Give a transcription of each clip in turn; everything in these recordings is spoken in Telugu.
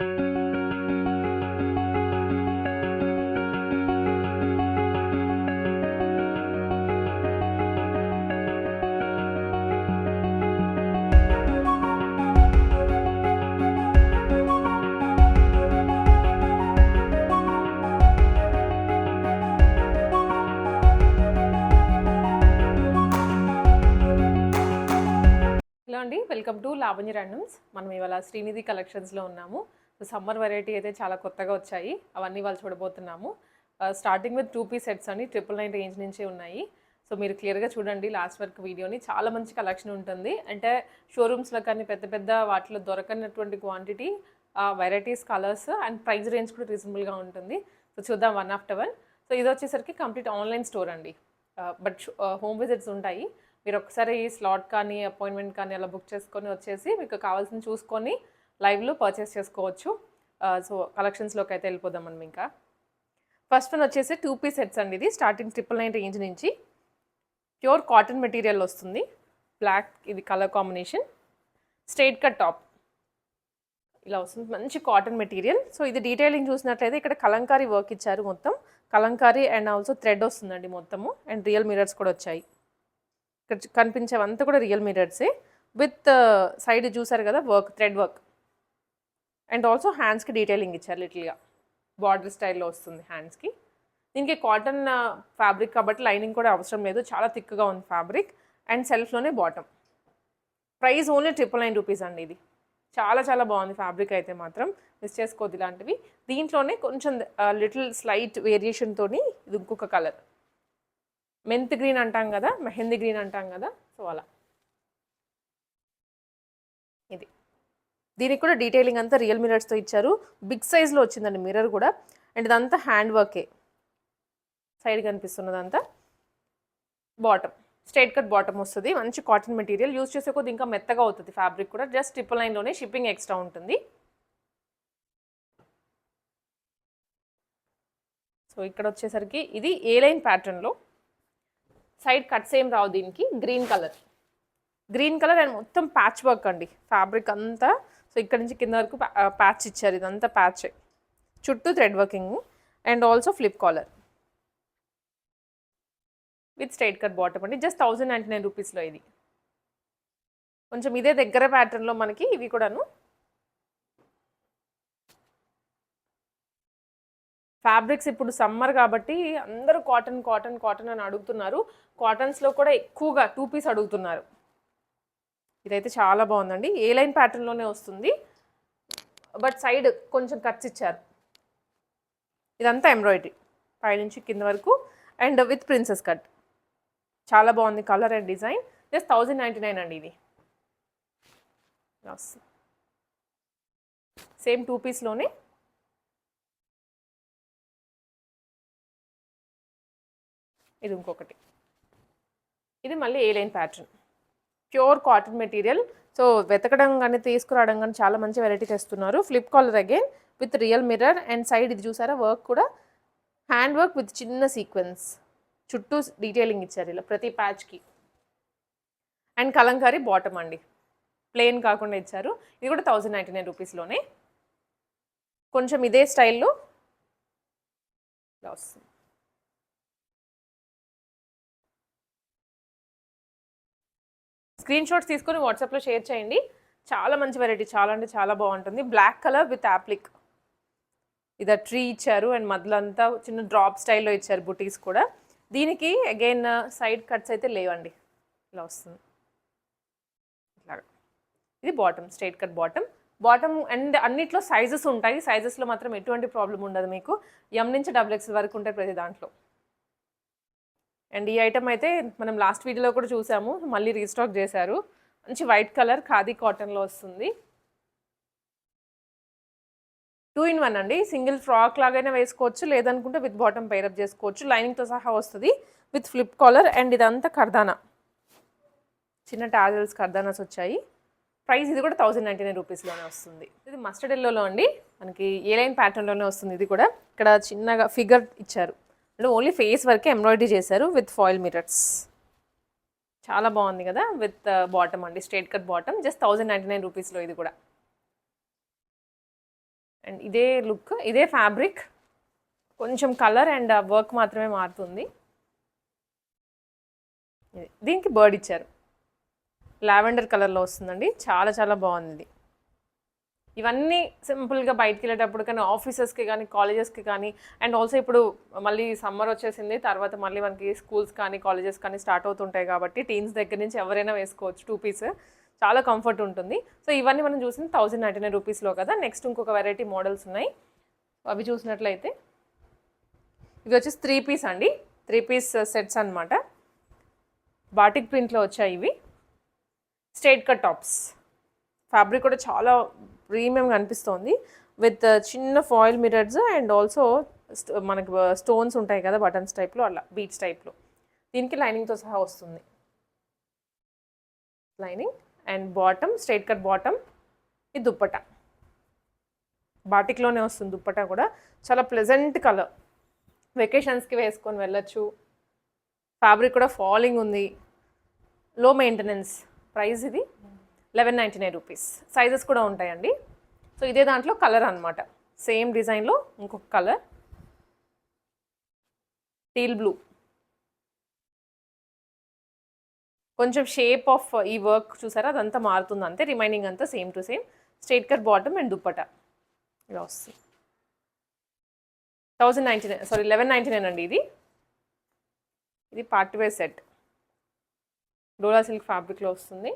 హలో అండి వెల్కమ్ టు లావణ్య ర్యాండమ్స్ మనం ఇవాళ శ్రీనిధి కలెక్షన్స్లో ఉన్నాము. సో సమ్మర్ వెరైటీ అయితే చాలా కొత్తగా వచ్చాయి. అవన్నీ వాళ్ళు చూడబోతున్నాము. Starting with two piece sets అండి ట్రిపుల్ నైన్ రేంజ్ నుంచే ఉన్నాయి. సో మీరు క్లియర్గా చూడండి లాస్ట్ వరకు వీడియోని చాలా మంచి కలెక్షన్ ఉంటుంది. అంటే షోరూమ్స్లో కానీ పెద్ద పెద్ద వాటిలో దొరకనటువంటి quantity varieties colours and price range కూడా రీజనబుల్గా ఉంటుంది. సో చూద్దాం వన్ ఆఫ్టర్ వన్ సో ఇది వచ్చేసరికి కంప్లీట్ ఆన్లైన్ స్టోర్ అండి. బట్ హోమ్ విజిట్స్ ఉంటాయి. మీరు ఒకసారి స్లాట్ కానీ అపాయింట్మెంట్ కానీ అలా బుక్ చేసుకొని వచ్చేసి మీకు కావాల్సింది చూసుకొని లైవ్లో పర్చేస్ చేసుకోవచ్చు. సో కలెక్షన్స్లోకి అయితే వెళ్ళిపోదాం మనం ఇంకా. ఫస్ట్ వన్ వచ్చేసి టూ పీస్ సెట్స్ అండి ఇది స్టార్టింగ్ ట్రిపుల్ నైన్ రేంజ్ నుంచి. ప్యూర్ కాటన్ మెటీరియల్ వస్తుంది. బ్లాక్ ఇది colour combination straight cut top ఇలా వస్తుంది. మంచి కాటన్ మెటీరియల్ సో ఇది డీటెయిలింగ్ చూసినట్లయితే ఇక్కడ కలంకారీ వర్క్ ఇచ్చారు మొత్తం. కలంకారీ అండ్ ఆల్సో థ్రెడ్ వస్తుందండి మొత్తము. అండ్ రియల్ మిరర్స్ కూడా వచ్చాయి. ఇక్కడ కనిపించేవంతా కూడా రియల్ మిరర్సే విత్ సైడ్ చూసారు కదా work thread work and also హ్యాండ్స్కి డీటెయిలింగ్ ఇచ్చారు లిటిల్గా. బార్డర్ స్టైల్లో వస్తుంది హ్యాండ్స్కి. దీనికి కాటన్ ఫ్యాబ్రిక్ కాబట్టి లైనింగ్ కూడా అవసరం లేదు. చాలా థిక్గా ఉంది fabric. And సెల్ఫ్లోనే bottom. Price only triple nine rupees అండి ఇది. చాలా చాలా బాగుంది ఫ్యాబ్రిక్ అయితే మాత్రం. మిస్ చేసుకోవద్దు ఇలాంటివి. దీంట్లోనే కొంచెం లిటిల్ స్లైట్ వేరియేషన్తో ఇది ఇంకొక కలర్. మెంత్ గ్రీన్ అంటాం కదా మెహందీ గ్రీన్ అంటాం కదా సో అలా. దీనికి కూడా డీటెయిలింగ్ అంతా రియల్ మిరర్స్తో ఇచ్చారు. బిగ్ సైజ్లో వచ్చిందండి మిర్రర్ కూడా. అండ్ ఇదంతా హ్యాండ్ వర్కే సైడ్ కనిపిస్తున్నదంతా. బాటమ్ స్ట్రైట్ కట్ బాటమ్ వస్తుంది. మంచి కాటన్ మెటీరియల్ యూజ్ చేసే కొద్ది ఇంకా మెత్తగా అవుతుంది ఫ్యాబ్రిక్ కూడా. జస్ట్ ట్రిపుల్ లైన్లోనే షిప్పింగ్ ఎక్స్ట్రా ఉంటుంది. సో ఇక్కడ వచ్చేసరికి ఇది ఏ లైన్ ప్యాటర్న్లో సైడ్ కట్స్ ఏం రావు దీనికి. Green colour green colour and మొత్తం ప్యాచ్ వర్క్ అండి. ఫ్యాబ్రిక్ అంతా సో ఇక్కడ నుంచి కింద వరకు ప్యాచ్ ఇచ్చారు. ఇదంతా ప్యాచ్ చుట్టూ thread working and also flip collar with straight cut bottom అండి. జస్ట్ థౌజండ్ నైంటీ నైన్ రూపీస్లో ఇది. కొంచెం ఇదే దగ్గర ప్యాటర్న్లో మనకి ఇవి కూడాను. ఫ్యాబ్రిక్స్ ఇప్పుడు సమ్మర్ కాబట్టి అందరూ కాటన్ కాటన్ కాటన్ అని అడుగుతున్నారు. కాటన్స్లో కూడా ఎక్కువగా టూ పీస్ అడుగుతున్నారు. ఇదైతే చాలా బాగుందండి. ఏ లైన్ ప్యాటర్న్లోనే వస్తుంది. బట్ సైడ్ కొంచెం కట్స్ ఇచ్చారు. ఇదంతా ఎంబ్రాయిడరీ పైనుంచి కింద వరకు అండ్ విత్ ప్రిన్సెస్ కట్ చాలా బాగుంది colour and design just thousand ninety nine అండి ఇది. సేమ్ టూ పీస్లోనే ఇది ఇంకొకటి. ఇది మళ్ళీ A line pattern pure cotton material. So వెతకడం కానీ తీసుకురావడం కానీ చాలా మంచి వెరైటీ తెస్తున్నారు. Flip collar again with real mirror and side ఇది చూసారా? వర్క్ కూడా. హ్యాండ్ వర్క్ విత్ చిన్న సీక్వెన్స్ చుట్టూ డీటెయిలింగ్ ఇచ్చారు ఇలా ప్రతి ప్యాచ్కి అండ్ కలంకారీ బాటమ్ అండి. ప్లెయిన్ కాకుండా ఇచ్చారు. ఇది కూడా థౌజండ్ నైంటీ నైన్ రూపీస్లోనే కొంచెం ఇదే స్టైల్లో ఇలా వస్తుంది. స్క్రీన్ షాట్స్ తీసుకొని వాట్సాప్లో షేర్ చేయండి. చాలా మంచి వెరైటీ చాలా అంటే చాలా బాగుంటుంది. బ్లాక్ కలర్ విత్ యాప్లిక్ ఇది ట్రీ ఇచ్చారు అండ్ మధ్యలో అంతా చిన్న డ్రాప్ స్టైల్లో ఇచ్చారు బుటీస్ కూడా. దీనికి అగైన్ సైడ్ కట్స్ అయితే లేవండి. ఇలా వస్తుంది. ఇట్లాగా. ఇది bottom straight cut bottom bottom and అన్నిట్లో సైజెస్ ఉంటాయి. సైజెస్లో మాత్రం ఎటువంటి ప్రాబ్లం ఉండదు మీకు. ఎం నుంచి డబుల్ ఎక్స్ వరకు ఉంటాయి ప్రతి దాంట్లో. అండ్ ఈ ఐటమ్ అయితే మనం లాస్ట్ వీడియోలో కూడా చూసాము. మళ్ళీ రీస్టాక్ చేశారు. మంచి వైట్ కలర్ ఖాదీ కాటన్లో వస్తుంది. టూ ఇన్ వన్ అండి. సింగిల్ ఫ్రాక్ లాగైనా వేసుకోవచ్చు. లేదనుకుంటే విత్ బాటమ్ పైరప్ చేసుకోవచ్చు. లైనింగ్తో సహా వస్తుంది. విత్ ఫ్లిప్ కాలర్ అండ్ ఇదంతా కర్దానా. చిన్న టాజల్స్ కర్దానాస్ వచ్చాయి. ప్రైస్ ఇది కూడా థౌజండ్ నైంటీ నైన్ రూపీస్లోనే వస్తుంది. ఇది మస్టర్డ్ ఎల్లోలో అండి. మనకి ఏ లైన్ ప్యాటర్న్లోనే వస్తుంది ఇది కూడా. ఇక్కడ చిన్నగా ఫిగర్ ఇచ్చారు. అంటే ఓన్లీ ఫేస్ వరకే ఎంబ్రాయిడరీ చేశారు విత్ ఫాయిల్ మిరర్స్ చాలా బాగుంది కదా విత్ బాటమ్ uh, అండి straight cut bottom just thousand ninety nine రూపీస్లో ఇది కూడా. అండ్ ఇదే లుక్ ఇదే ఫ్యాబ్రిక్ కొంచెం కలర్ అండ్ వర్క్ మాత్రమే మారుతుంది. దీనికి బర్డ్ ఇచ్చారు. లావెండర్ కలర్లో వస్తుందండి. చాలా చాలా బాగుంది ఇవన్నీ సింపుల్గా బయటికి వెళ్ళేటప్పుడు కానీ ఆఫీసెస్కి కానీ కాలేజెస్కి కానీ అండ్ ఆల్సో ఇప్పుడు మళ్ళీ సమ్మర్ వచ్చేసింది తర్వాత మళ్ళీ మనకి స్కూల్స్ కానీ కాలేజెస్ కానీ స్టార్ట్ అవుతుంటాయి కాబట్టి టీన్స్ దగ్గర నుంచి ఎవరైనా వేసుకోవచ్చు టూ పీస్ చాలా కంఫర్ట్ ఉంటుంది. సో ఇవన్నీ మనం చూసింది థౌజండ్ నైంటీ నైన్ రూపీస్లో కదా. నెక్స్ట్ ఇంకొక వెరైటీ మోడల్స్ ఉన్నాయి. అవి చూసినట్లయితే ఇవి వచ్చేసి త్రీ పీస్ అండి. త్రీ పీస్ సెట్స్ అన్నమాట. బాటిక్ ప్రింట్లో వచ్చాయి ఇవి. స్ట్రైట్ కట్ టాప్స్ ఫ్యాబ్రిక్ కూడా చాలా ప్రీమియంగా అనిపిస్తోంది విత్ చిన్న ఫాయిల్ మిరర్స్ అండ్ ఆల్సో మనకు స్టోన్స్ ఉంటాయి కదా బటన్స్ టైప్లో అలా బీట్స్ టైప్లో. దీనికి లైనింగ్తో సహా వస్తుంది. Lining and bottom straight cut bottom ఇది దుప్పట. బాటిక్లోనే వస్తుంది దుప్పట కూడా. చాలా ప్లెజెంట్ కలర్. వెకేషన్స్కి వేసుకొని వెళ్ళొచ్చు. ఫ్యాబ్రిక్ కూడా ఫాలింగ్ ఉంది. Low maintenance. ప్రైస్ ఇది eleven ninety nine rupees. Sizes కూడా ఉంటాయండి. సో ఇదే దాంట్లో కలర్ అనమాట సేమ్ డిజైన్లో ఇంకొక కలర్ టీల్ బ్లూ కొంచెం షేప్ ఆఫ్ ఈ వర్క్ చూసారా? అదంతా మారుతుంది అంతే. రిమైనింగ్ అంతా same to same straight cut bottom and dupatta ఇలా వస్తుంది. Thousand ninety nine sorry eleven ninety nine అండి ఇది. ఇది party wear set dola silk ఫ్యాబ్రిక్లో వస్తుంది.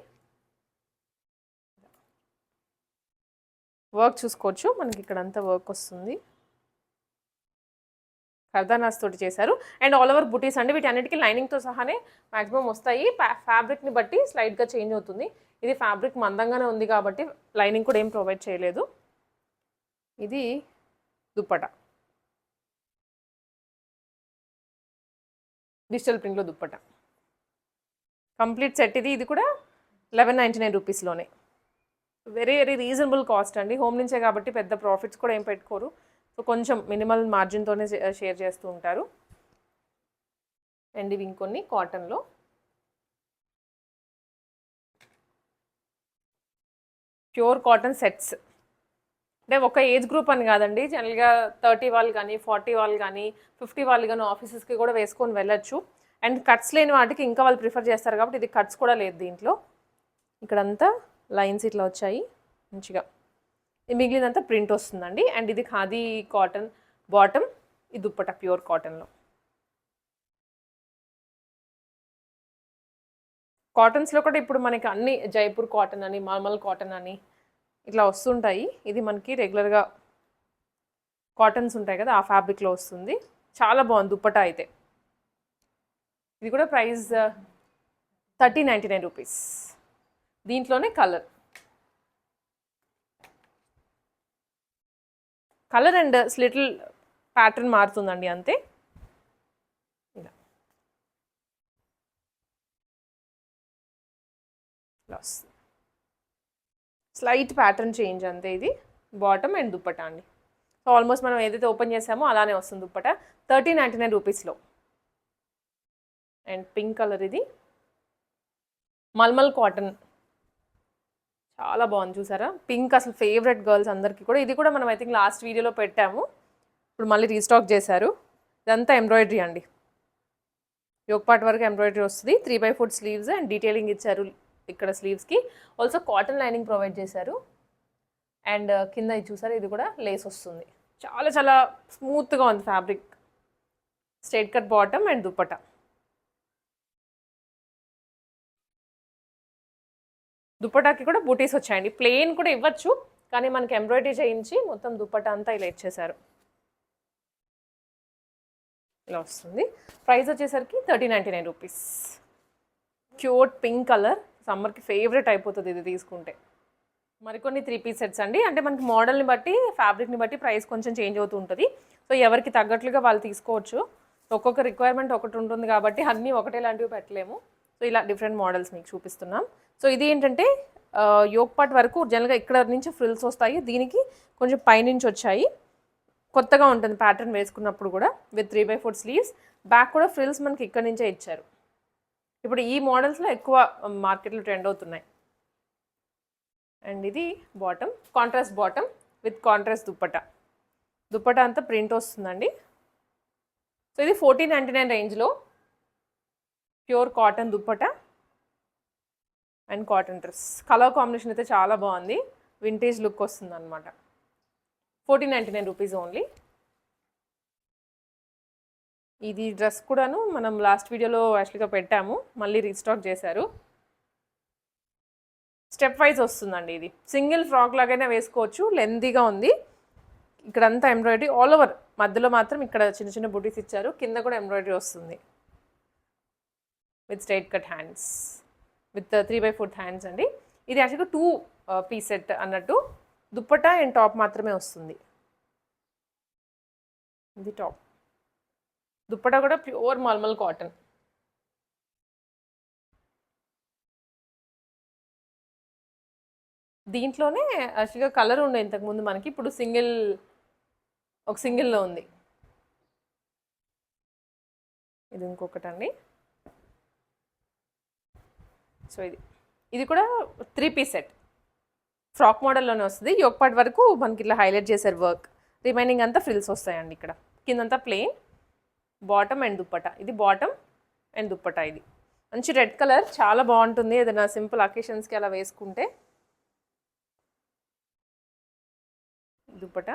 వర్క్ చూసుకోవచ్చు. మనకి ఇక్కడ అంతా వర్క్ వస్తుంది. కర్దానాస్ తోటి చేశారు. అండ్ ఆల్ ఓవర్ బుటీస్ అండి వీటి అన్నిటికీ లైనింగ్తో సహానే మాక్సిమం వస్తాయి. ఫ్యాబ్రిక్ని బట్టి స్లైడ్గా చేంజ్ అవుతుంది. ఇది ఫ్యాబ్రిక్ మందంగానే ఉంది కాబట్టి లైనింగ్ కూడా ఏం ప్రొవైడ్ చేయలేదు. ఇది దుప్పట. డిజిటల్ ప్రింట్లో దుప్పట. కంప్లీట్ సెట్ ఇది. ఇది కూడా లెవెన్ నైంటీ నైన్ రూపీస్లోనే. వెరీ వెరీ రీజనబుల్ కాస్ట్ అండి. హోమ్ నుంచే కాబట్టి పెద్ద ప్రాఫిట్స్ కూడా ఏం పెట్టుకోరు. సో కొంచెం మినిమల్ మార్జిన్తోనే షేర్ చేస్తూ ఉంటారు. అండ్ ఇవి ఇంకొన్ని. కాటన్లో ప్యూర్ కాటన్ సెట్స్ అంటే ఒక ఏజ్ గ్రూప్ అని కాదండి. జనరల్గా థర్టీ వాళ్ళు కానీ ఫార్టీ వాళ్ళు కానీ ఫిఫ్టీ వాళ్ళు కానీ ఆఫీసెస్కి కూడా వేసుకొని వెళ్ళొచ్చు. అండ్ కట్స్ లేని వాటికి ఇంకా వాళ్ళు ప్రిఫర్ చేస్తారు కాబట్టి ఇది కట్స్ కూడా లేదు దీంట్లో. ఇక్కడంతా లైన్స్ ఇట్లా వచ్చాయి. మంచిగా. మిగిలినంతా ప్రింట్ వస్తుందండి. అండ్ ఇది ఖాదీ కాటన్ బాటమ్. ఇది దుప్పట ప్యూర్ కాటన్లో. కాటన్స్లో కూడా ఇప్పుడు మనకి అన్ని జైపూర్ కాటన్ అని మామల్ కాటన్ అని ఇట్లా వస్తుంటాయి. ఇది మనకి రెగ్యులర్గా కాటన్స్ ఉంటాయి కదా ఆ ఫ్యాబ్రిక్లో వస్తుంది. చాలా బాగుంది దుప్పట అయితే. ఇది కూడా price thirty ninety nine rupees. దీంట్లోనే కలర్ కలర్ అండ్ స్లిటిల్ ప్యాటర్న్ మారుతుందండి అంతే. ఇలా. స్లైట్ ప్యాటర్న్ చేంజ్ అంతే ఇది. బాటమ్ అండ్ దుప్పట అండి. సో ఆల్మోస్ట్ మనం ఏదైతే ఓపెన్ చేసామో అలానే వస్తుంది దుప్పట. థర్టీ నైంటీ నైన్ రూపీస్లో అండ్ పింక్ కలర్ ఇది. మల్మల్ కాటన్ చాలా బాగుంది చూసారా? పింక్ అసలు ఫేవరెట్ గర్ల్స్ అందరికీ కూడా. ఇది కూడా మనం ఐ థింక్ లాస్ట్ వీడియోలో పెట్టాము. ఇప్పుడు మళ్ళీ రీస్టాక్ చేశారు. ఇదంతా ఎంబ్రాయిడరీ అండి. యోగపాట్ వరకు ఎంబ్రాయిడరీ వస్తుంది. Three by four sleeves and detailing ఇచ్చారు ఇక్కడ స్లీవ్స్కి ఆల్సో కాటన్ లైనింగ్ ప్రొవైడ్ చేశారు. అండ్ uh, కింద ఇది చూసారు? ఇది కూడా లేస్ వస్తుంది. చాలా చాలా స్మూత్గా ఉంది fabric straight cut bottom and dupatta దుప్పటాకి కూడా బూటీస్ వచ్చాయండి. ప్లెయిన్ కూడా ఇవ్వచ్చు కానీ మనకి ఎంబ్రాయిడరీ చేయించి మొత్తం దుప్పట అంతా ఇలా ఇచ్చేసారు ఇలా వస్తుంది. ప్రైస్ వచ్చేసరికి thirty ninety nine rupees. Cute pink colour సమ్మర్కి ఫేవరెట్ అయిపోతుంది ఇది తీసుకుంటే. మరికొన్ని త్రీ పీస్ సెట్స్ అండి. అంటే మనకి మోడల్ని బట్టి ఫ్యాబ్రిక్ని బట్టి ప్రైస్ కొంచెం చేంజ్ అవుతూ ఉంటుంది. సో ఎవరికి తగ్గట్లుగా వాళ్ళు తీసుకోవచ్చు. ఒక్కొక్క రిక్వైర్మెంట్ ఒకటి ఉంటుంది కాబట్టి అన్నీ ఒకటే లాంటివి పెట్టలేము. సో ఇలా డిఫరెంట్ మోడల్స్ మీకు చూపిస్తున్నాం. సో ఇది ఏంటంటే యోగ్ పార్ట్ వరకు జనరల్గా ఇక్కడ నుంచి ఫ్రిల్స్ వస్తాయి. దీనికి కొంచెం పైనుంచి వచ్చాయి. కొత్తగా ఉంటుంది ప్యాటర్న్ వేసుకున్నప్పుడు కూడా with three by four sleeves back కూడా ఫ్రిల్స్ మనకి ఇక్కడ నుంచే ఇచ్చారు. ఇప్పుడు ఈ మోడల్స్లో ఎక్కువ మార్కెట్లో ట్రెండ్ అవుతున్నాయి. అండ్ ఇది bottom contrast bottom with contrast dupatta. Dupatta అంతా ప్రింట్ వస్తుందండి. సో ఇది ఫోర్టీన్ నైంటీ నైన్ రేంజ్లో pure cotton dupatta and cotton dress. Colour combination అయితే చాలా బాగుంది. వింటేజ్ లుక్ వస్తుంది అనమాట fourteen ninety nine rupees only ఇది డ్రెస్ కూడాను మనం లాస్ట్ వీడియోలో యాక్చువల్గా పెట్టాము. మళ్ళీ రీస్టాక్ చేశారు. స్టెప్ వైజ్ వస్తుందండి ఇది. సింగిల్ ఫ్రాక్ లాగైనా వేసుకోవచ్చు. లెందీగా ఉంది. ఇక్కడంతా ఎంబ్రాయిడరీ ఆల్ ఓవర్ మధ్యలో మాత్రం ఇక్కడ చిన్న చిన్న బుటీస్ ఇచ్చారు. కింద కూడా ఎంబ్రాయిడరీ వస్తుంది. With straight cut hands with three by fourth hands అండి. ఇది యాక్చువల్గా టూ పీస్ సెట్ అన్నట్టు దుప్పటా అండ్ టాప్ మాత్రమే వస్తుంది. ఇది టాప్ దుప్పటా కూడా ప్యూర్ మల్మల్ కాటన్ దీంట్లోనే యాక్చువల్గా కలర్ ఉండే ఇంతకుముందు మనకి ఇప్పుడు సింగిల్ ఒక సింగిల్లో ఉంది. ఇది ఇంకొకటి అండి సో ఇది ఇది కూడా త్రీ పీస్ సెట్ ఫ్రాక్ మోడల్లోనే వస్తుంది. యోగపాట్ వరకు మనకి ఇట్లా హైలైట్ చేశారు వర్క్ రిమైనింగ్ అంతా ఫ్రిల్స్ వస్తాయండి ఇక్కడ. కిందంతా ప్లెయిన్ బాటమ్ అండ్ దుప్పట. ఇది బాటమ్ అండ్ దుప్పట ఇది. మంచి రెడ్ కలర్ చాలా బాగుంటుంది. ఏదైనా సింపుల్ అకేషన్స్కి అలా వేసుకుంటే. దుప్పట.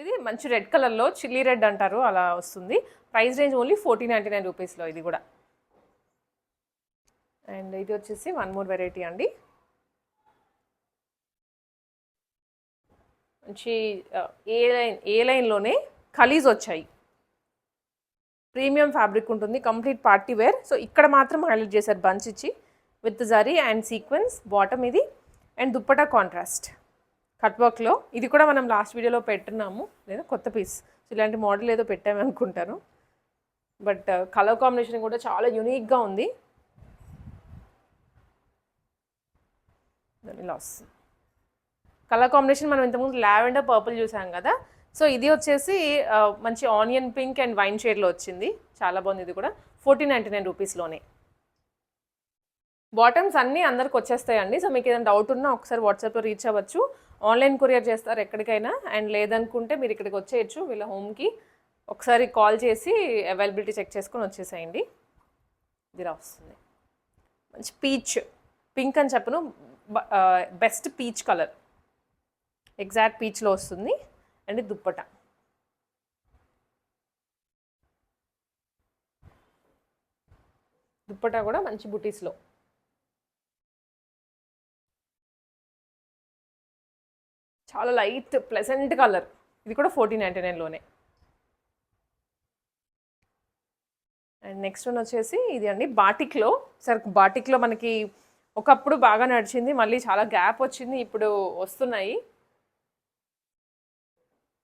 ఇది మంచి రెడ్ కలర్లో చిల్లీ రెడ్ అంటారు అలా వస్తుంది. Price range only fourteen ninety nine రూపీస్లో ఇది కూడా. అండ్ ఇది వచ్చేసి వన్ మోర్ వెరైటీ అండి. మంచి ఏ లైన్ ఏ లైన్లోనే ఖలీజ్ వచ్చాయి. ప్రీమియం ఫ్యాబ్రిక్ ఉంటుంది కంప్లీట్ పార్టీ వేర్. సో ఇక్కడ మాత్రం హైలైట్ చేశారు బంచ్ ఇచ్చి with zari and sequins bottom ఇది అండ్ దుప్పటా కాంట్రాస్ట్. కట్ వర్క్లో ఇది కూడా మనం లాస్ట్ వీడియోలో పెట్టున్నాము లేదా కొత్త పీస్. ఇలాంటి మోడల్ ఏదో పెట్టామనుకుంటాను. బట్ కలర్ కాంబినేషన్ కూడా చాలా యూనిక్గా ఉంది. ఇలా వస్తుంది కలర్ కాంబినేషన్ మనం ఇంతకుముందు లావెండర్ పర్పుల్ చూసాం కదా. సో ఇది వచ్చేసి మంచి ఆనియన్ పింక్ అండ్ వైన్ షేడ్లో వచ్చింది. చాలా బాగుంది ఇది కూడా. ఫోర్టీన్ నైంటీ నైన్ రూపీస్లోనే బాటమ్స్ అన్నీ అందరికి వచ్చేస్తాయండి. సో మీకు ఏదైనా డౌట్ ఉన్నా ఒకసారి వాట్సాప్లో రీచ్ అవ్వచ్చు. ఆన్లైన్ కొరియర్ చేస్తారు ఎక్కడికైనా. అండ్ లేదనుకుంటే మీరు ఇక్కడికి వచ్చేయచ్చు. వీళ్ళ హోమ్కి ఒకసారి కాల్ చేసి అవైలబిలిటీ చెక్ చేసుకొని వచ్చేసేయండి. ఇది ఇలా వస్తుంది మంచి పీచ్ పింక్ అని చెప్పను. బెస్ట్ పీచ్ కలర్ ఎగ్జాక్ట్ పీచ్లో వస్తుంది. అండ్ దుప్పట. దుప్పట కూడా మంచి బుటీస్లో చాలా లైట్ ప్లెజెంట్ కలర్ ఇది కూడా ఫోర్టీన్ నైంటీ నైన్లోనే అండ్ నెక్స్ట్ వన్ వచ్చేసి ఇది అండి బాటిక్లో సరే బాటిక్లో మనకి ఒకప్పుడు బాగా నడిచింది మళ్ళీ చాలా గ్యాప్ వచ్చింది ఇప్పుడు వస్తున్నాయి.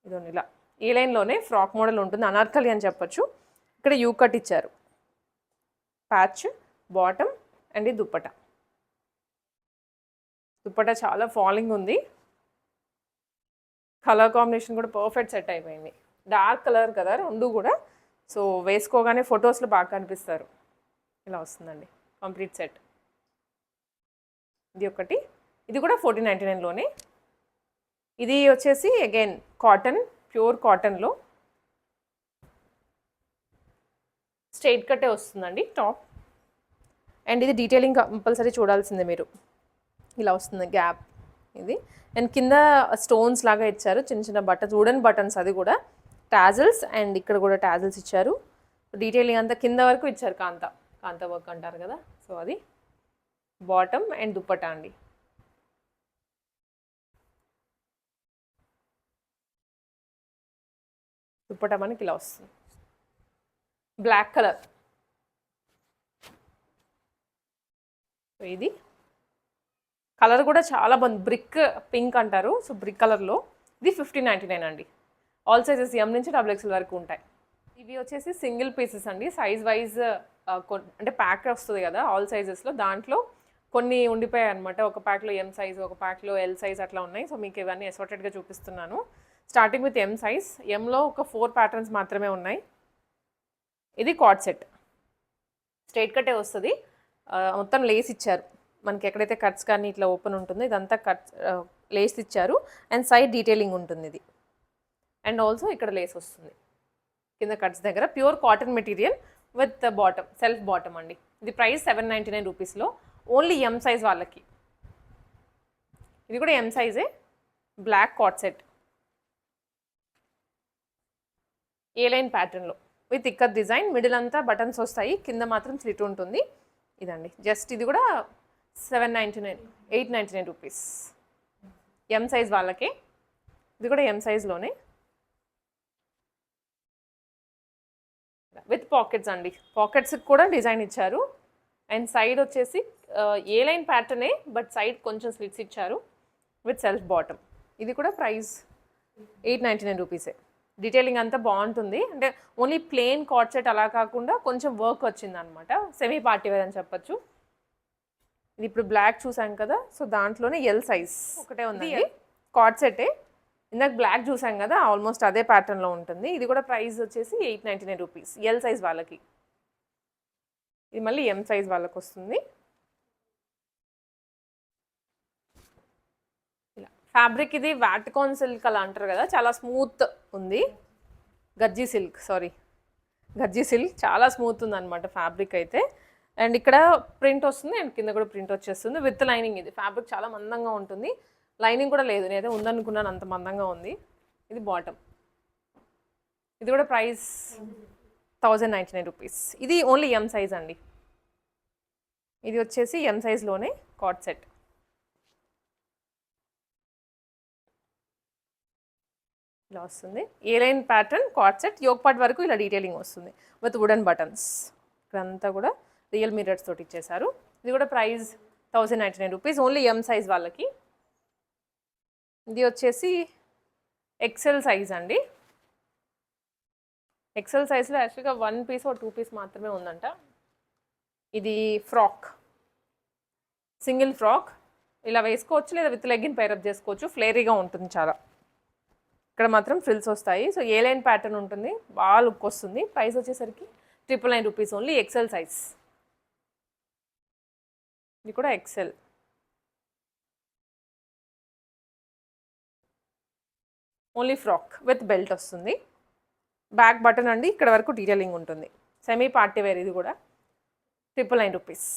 ఇదోండి ఇలా. ఈ లైన్లోనే ఫ్రాక్ మోడల్ ఉంటుంది అనార్కలి అని చెప్పొచ్చు. ఇక్కడ యూ కట్ ఇచ్చారు. Patch bottom and dupatta. Dupatta చాలా ఫాలింగ్ ఉంది. కలర్ కాంబినేషన్ కూడా పర్ఫెక్ట్ సెట్ అయిపోయింది. డార్క్ కలర్ కదా రెండు కూడా. సో వేసుకోగానే ఫొటోస్లో బాగా కనిపిస్తారు. ఇలా వస్తుందండి కంప్లీట్ సెట్. ఇది ఒకటి ఇది కూడా ఫోర్టీన్ నైంటీ నైన్లోనే. ఇది వచ్చేసి అగైన్ కాటన్ ప్యూర్ కాటన్లో స్ట్రైట్ కట్టే వస్తుందండి టాప్ అండ్ ఇది డీటెయిలింగ్ కంపల్సరీ చూడాల్సిందే మీరు. ఇలా వస్తుంది గ్యాప్ ఇది. అండ్ కింద స్టోన్స్ లాగా ఇచ్చారు చిన్న చిన్న బటన్స్ వుడెన్ బటన్స్ అది కూడా. టాజల్స్ అండ్ ఇక్కడ కూడా టాజల్స్ ఇచ్చారు. డీటెయిలింగ్ అంతా కింద వరకు ఇచ్చారు కాంత. కాంత వర్క్ అంటారు కదా సో అది. బాటమ్ అండ్ దుప్పటా అండి. దుప్పటా మనకి ఇలా వస్తుంది. Black colour. సో ఇది. కలర్ కూడా చాలా బాగుంది బ్రిక్ పింక్ అంటారు. సో బ్రిక్ కలర్లో ఇది ఫిఫ్టీన్ నైంటీ నైన్ అండి. ఆల్ సైజెస్ ఎం నుంచి డబుల్ ఎక్స్ఎల్ వరకు ఉంటాయి. ఇవి వచ్చేసి సింగిల్ పీసెస్ అండి. సైజ్ వైజ్ అంటే ప్యాక్ వస్తుంది కదా ఆల్ సైజెస్లో. దాంట్లో కొన్ని ఉండిపోయాయి అనమాట ఒక ప్యాక్లో ఎం సైజ్ ఒక ప్యాక్లో ఎల్ సైజ్ అట్లా ఉన్నాయి. సో మీకు ఇవన్నీ అసోర్టెడ్గా చూపిస్తున్నాను. స్టార్టింగ్ విత్ ఎం సైజ్ ఎంలో ఒక ఫోర్ ప్యాటర్న్స్ మాత్రమే ఉన్నాయి. ఇది కార్డ్ సెట్ స్ట్రైట్ కట్టే వస్తుంది. మొత్తం లేస్ ఇచ్చారు. మనకి ఎక్కడైతే కట్స్ కానీ ఇట్లా ఓపెన్ ఉంటుందో ఇదంతా కట్స్ లేస్ ఇచ్చారు. అండ్ సైడ్ డీటెయిలింగ్ ఉంటుంది ఇది. అండ్ ఆల్సో ఇక్కడ లేస్ వస్తుంది. కింద కట్స్ దగ్గర. Pure cotton material with bottom self bottom అండి. ఇది ప్రైస్ సెవెన్ నైంటీ నైన్ రూపీస్లో ఓన్లీ ఎం సైజ్ వాళ్ళకి. ఇది కూడా M సైజే black co-ord set A line ప్యాటర్న్లో విత్ ఇక్కత్ డిజైన్ మిడిల్ అంతా బటన్స్ వస్తాయి కింద మాత్రం స్లిట్ ఉంటుంది. ఇదండి. జస్ట్ ఇది కూడా seven ninety nine eight ninety nine rupees M size వాళ్ళకి. ఇది కూడా ఎం సైజ్లోనే విత్ పాకెట్స్ అండి. పాకెట్స్కి కూడా డిజైన్ ఇచ్చారు. అండ్ సైడ్ వచ్చేసి ఏ లైన్ ప్యాటర్నే బట్ సైడ్ కొంచెం స్లిట్స్ ఇచ్చారు విత్ సెల్ఫ్ బాటమ్ ఇది కూడా ప్రైస్ ఎయిట్ నైంటీ నైన్ రూపీసే డీటెయిలింగ్ అంతా బాగుంటుంది. అంటే ఓన్లీ ప్లెయిన్ కాట్ సెట్ అలా కాకుండా కొంచెం వర్క్ వచ్చింది అనమాట సెమీ పార్టీ వేర్ అని చెప్పొచ్చు. ఇది ఇప్పుడు బ్లాక్ చూసాం కదా సో దాంట్లోనే ఎల్ సైజ్ ఒకటే ఉంది కాట్ సెటే ఇందాక బ్లాక్ చూసాం కదా ఆల్మోస్ట్ అదే ప్యాటర్న్లో ఉంటుంది. ఇది కూడా ప్రైస్ వచ్చేసి eight ninety nine rupees. L size వాళ్ళకి. ఇది మళ్ళీ ఎం సైజ్ వాళ్ళకు వస్తుంది ఇలా. ఫ్యాబ్రిక్ ఇది వాటికాన్ సిల్క్ అలా అంటారు కదా చాలా స్మూత్ ఉంది. Gajji silk sorry gajji silk చాలా స్మూత్ ఉంది అనమాట ఫ్యాబ్రిక్ అయితే. అండ్ ఇక్కడ ప్రింట్ వస్తుంది అండ్ కింద కూడా ప్రింట్ వచ్చేస్తుంది విత్ లైనింగ్ ఇది. ఫ్యాబ్రిక్ చాలా మందంగా ఉంటుంది. లైనింగ్ కూడా లేదు నేనైతే ఉందనుకున్నాను అంత మందంగా ఉంది. ఇది బాటమ్ ఇది కూడా price thousand ninety nine rupees. ఇది ఓన్లీ ఎం సైజ్ అండి. ఇది వచ్చేసి ఎం సైజ్లోనే కాట్ సెట్ ఇలా వస్తుంది. A line pattern co-ord set yoke part వరకు ఇలా డీటెయిలింగ్ వస్తుంది. విత్ వుడెన్ బటన్స్ ఇక్కడంతా కూడా రియల్ మిరర్స్ తోటి ఇచ్చేసారు ఇది కూడా price thousand ninety nine rupees only M size వాళ్ళకి. ఇది వచ్చేసి ఎక్సెల్ సైజ్ అండి. ఎక్సెల్ సైజ్లో యాక్చువల్గా వన్ పీస్ ఒక టూ పీస్ మాత్రమే ఉందంట. ఇది ఫ్రాక్ సింగిల్ ఫ్రాక్ ఇలా వేసుకోవచ్చు లేదా విత్ లెగ్గిన్ పైరప్ చేసుకోవచ్చు. ఫ్లేరీగా ఉంటుంది చాలా. ఇక్కడ మాత్రం ఫ్రిల్స్ వస్తాయి. సో ఏ లైన్ ప్యాటర్న్ ఉంటుంది. బాగా లుక్ వస్తుంది. ప్రైస్ వచ్చేసరికి triple nine rupees only XL size ఇది కూడా XL only frock with belt వస్తుంది. బ్యాక్ బటన్ అండి ఇక్కడ వరకు డీటెయిలింగ్ ఉంటుంది. సెమీ పార్టీ వేర్ ఇది కూడా. ట్రిపుల్ నైన్ రూపీస్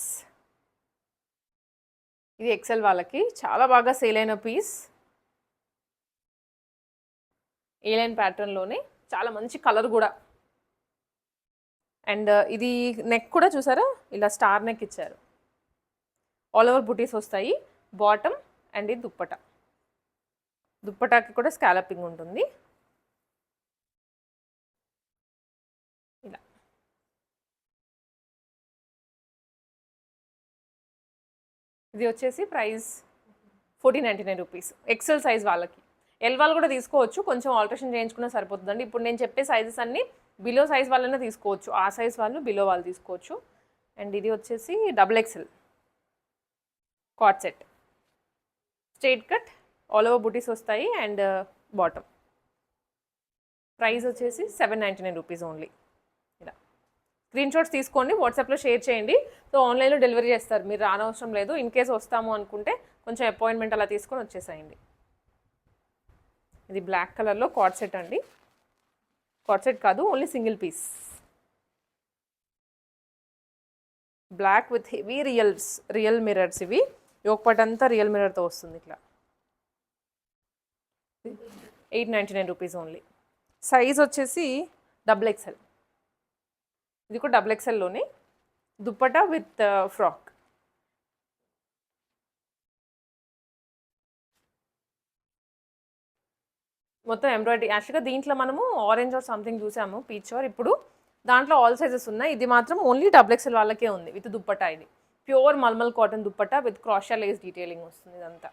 ఇది ఎక్సెల్ వాళ్ళకి. చాలా బాగా సేల్ అయిన పీస్ ఏ లైన్ ప్యాటర్న్లోనే చాలా మంచి కలర్ కూడా. అండ్ uh, ఇది నెక్ కూడా చూసారా? ఇలా స్టార్ నెక్ ఇచ్చారు. ఆల్ ఓవర్ బుటీస్ వస్తాయి. బాటమ్ అండ్ ఇది దుప్పట. దుప్పటాకి కూడా స్కాలపింగ్ ఉంటుంది. ఇది వచ్చేసి price fourteen ninety nine rupees. XL size వాళ్ళకి. ఎల్ వాళ్ళు కూడా తీసుకోవచ్చు. కొంచెం ఆల్టరేషన్ చేయించుకున్నా సరిపోతుందండి. ఇప్పుడు నేను చెప్పే సైజెస్ అన్నీ బిలో సైజ్ వాళ్ళనే తీసుకోవచ్చు. ఆ సైజ్ వాళ్ళు బిలో వాళ్ళు తీసుకోవచ్చు. అండ్ ఇది వచ్చేసి double XL co-ord set straight cut all over butis వస్తాయి. అండ్ బాటమ్ ప్రైస్ వచ్చేసి seven ninety nine rupees only screenshots తీసుకోండి వాట్సాప్లో షేర్ చేయండి. సో ఆన్లైన్లో డెలివరీ చేస్తారు. మీరు రానవసరం లేదు. ఇన్ కేస్ వస్తాము అనుకుంటే కొంచెం అపాయింట్మెంట్ అలా తీసుకొని వచ్చేసేయండి. ఇది బ్లాక్ కలర్లో కాట్ సెట్ అండి. కాట్ సెట్ కాదు only single piece. Black with heavy reals real mirrors ఇవి. యోగపట్ అంతా రియల్ మిరర్తో వస్తుంది ఇట్లా. Eight ninety nine rupees only. Size వచ్చేసి డబుల్ ఎక్స్ఎల్. ఇది కూడా డబుల్ ఎక్సెల్లోనే దుప్పటా విత్ ఫ్రాక్ uh, మొత్తం ఎంబ్రాయిడరీ యాక్చువల్గా దీంట్లో మనము ఆరెంజ్ ఆర్ సంథింగ్ చూసాము పీచ్ ఆర్ ఇప్పుడు దాంట్లో ఆల్ సైజెస్ ఉన్నాయి. ఇది మాత్రం ఓన్లీ డబుల్ ఎక్సెల్ వాళ్ళకే ఉంది విత్ దుప్పటా ఇది. Pure mulmul cotton dupatta with crochet lace detailing వస్తుంది ఇదంతా.